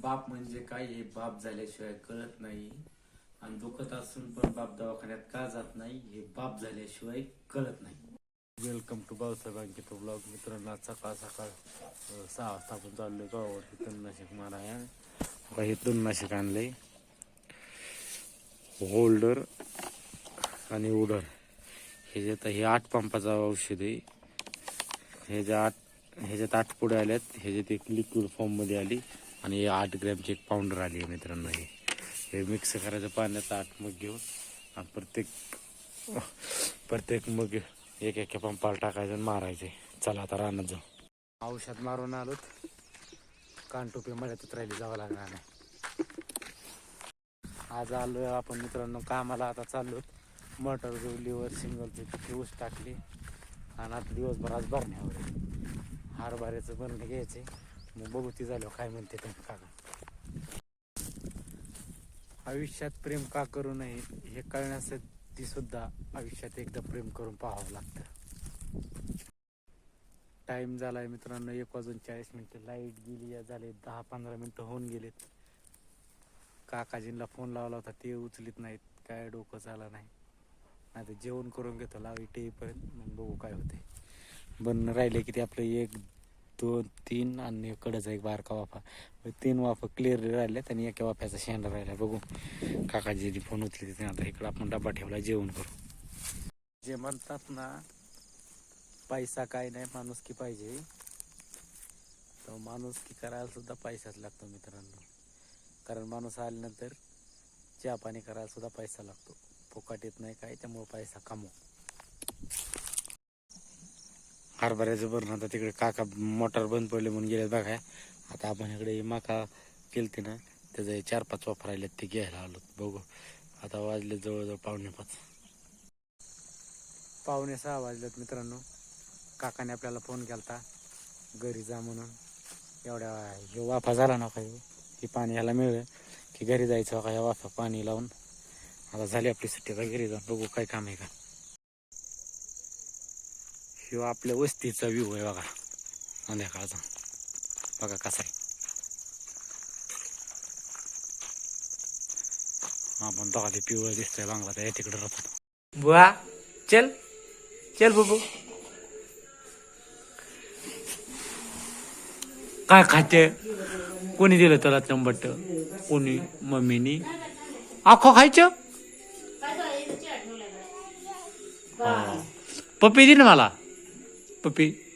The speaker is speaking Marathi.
बाप म्हणजे काय हे? बाप झाल्याशिवाय कळत नाही. आणि दुखत असून पण बाप दवाखान्यात का जात नाही हे बाप झाल्याशिवाय कळत नाही. Welcome to Bavsa Ankit blog. मित्रांना सकाळ सकाळ अं, सहा वाजता आपण चाललोय गावावरती तणनाशक माराया बघा हे तणनाशक आणलंय. होल्डर आणि उडर. ह्याच्यात हे आठ पंपाचं औषध आहे. ह्याच्या आठ ह्याच्यात आठ पुढे आल्यात ह्याच्यात एक लिक्विड फॉर्ममध्ये आली. आणि हे आठ ग्रॅमची एक पावडर आली आहे मित्रांनो हे. हे मिक्स करायचं पाण्यात आठ मग घेऊन आणि प्रत्येक प्रत्येक मग एक एक पंपाला टाकायचं आणि मारायचे. चला आता रानात जाऊ. औषध मारून आलोत. कानटोपी मळ्यातच राहिली जावं लागणार नाही. आज आलोय आपण मित्रांनो कामाला आता चाललो मटर जोडलीवर सिंगलची ऊस टाकली. आणि आता दिवसभर आज भरण्यावर हरभऱ्याचं भरणे घ्यायचे मग बघू ती झालं काय म्हणते ते काका आयुष्यात प्रेम का करू नये हे कळण्यासाठी सुद्धा आयुष्यात एकदा प्रेम करून पाहावं लागतं. टाइम झालाय मित्रांनो एक वाजून चाळीस मिनटं. लाइट गेली या झाले दहा पंधरा मिनिटं होऊन गेलेत. काकाजींना फोन लावला होता ते उचलित नाहीत. काय डोकं चाला नाही. आता जेवण करून घेतो लावी टेपर्यंत. मग बघू काय होते बन राहिले की ते आपलं एक दोन तीन आणि कडचा एक बारका वाफा. तीन वाफा क्लिअर राहिल्यात आणि एका वाफ्याचा शेंडा राहिला बघू. काकाजी फोन उचली तिथे आता इकडं आपण डबा ठेवला जेवण करू. जे म्हणतात ना पैसा काय नाही माणूस की पाहिजे. तर माणुसकी करायला सुद्धा पैसाच लागतो मित्रांनो. कारण माणूस आल्यानंतर चहा पाणी करायला सुद्धा पैसा लागतो. फुकाट येत नाही काय त्यामुळे पैसा कमव. हरभऱ्याचं बरं आता तिकडे काका मोटर बंद पडले म्हणून गेले बघा. आता आपण इकडे मका केलते ना त्याचं चार पाच वापर राहिलेत ते घ्यायला आलो बघू. आता वाजले जवळजवळ पावणे पाच. पावणे सहा वाजलेत मित्रांनो. काकाने आपल्याला फोन केलता घरी जा म्हणून. एवढ्या हे वाफा झाला ना काही हे? पाणी ह्याला मिळलं की घरी जायचं का ह्या वाफा पाणी लावून? आता झाली आपली सुट्टी का घरी जाऊन? बघू काय काम आहे का. ह्यो आपल्या वस्तीचा व्ह्यू आहे बघा. संध्याकाळचा. बघा कसा आहे. आपण बघा ते पिवळं दिसतंय बांगला त्या तिकडे राहतो बुवा चल. चल बुबू. काय खाते? कोणी दिलं त्याला चंबट कोणी मम्मीनी? आखो खायचं? हा. पप्पी दे ना मला पप्पी